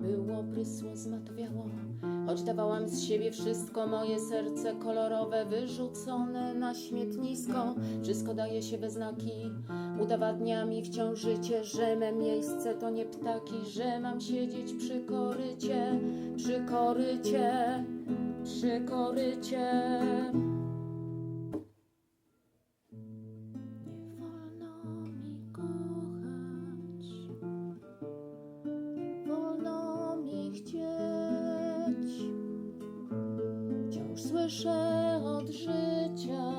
Było prysło, zmatwiało, choć dawałam z siebie wszystko, moje serce kolorowe wyrzucone na śmietnisko. Wszystko daje się we znaki, udowadnia mi wciąż życie, że me miejsce to nie ptaki, że mam siedzieć przy korycie, przy korycie, przy korycie. Słyszę od życia.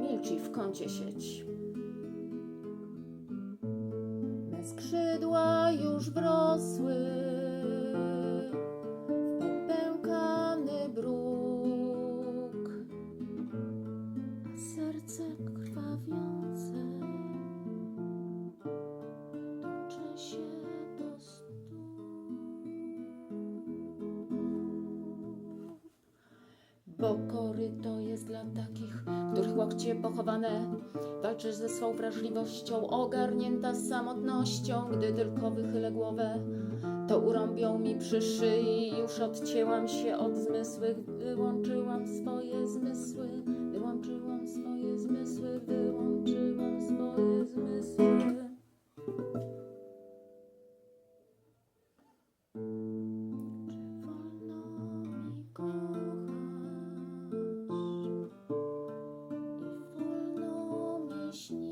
Milczy w kącie sieć. Me skrzydła już wrosły w popękany bruk, a serce Bo koryto jest dla takich, których łokcie pochowane. Walczysz ze swą wrażliwością, ogarnięta samotnością. Gdy tylko wychylę głowę, to urąbią mi przy szyi. Już odcięłam się od zmysłów, wyłączyłam swoje zmysły. Śnić?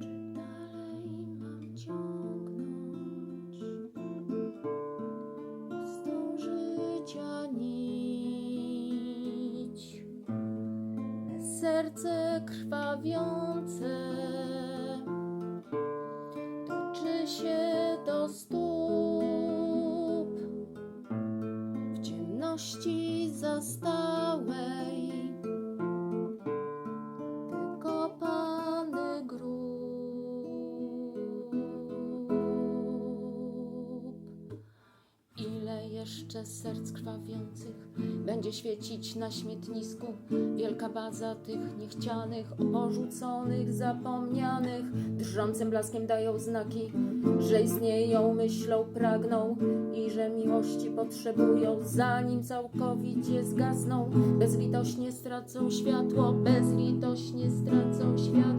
Czy dalej mam ciągnąć? Serce krwawiące. Toczy się do stóp. W ciemności zastałej jeszcze serc krwawiących będzie świecić na śmietnisku? Wielka baza tych niechcianych, porzuconych, zapomnianych, drżącym blaskiem dają znaki, że istnieją, myślą, pragną i że miłości potrzebują, zanim całkowicie zgasną. Bezlitośnie stracą światło, bezlitośnie stracą światło,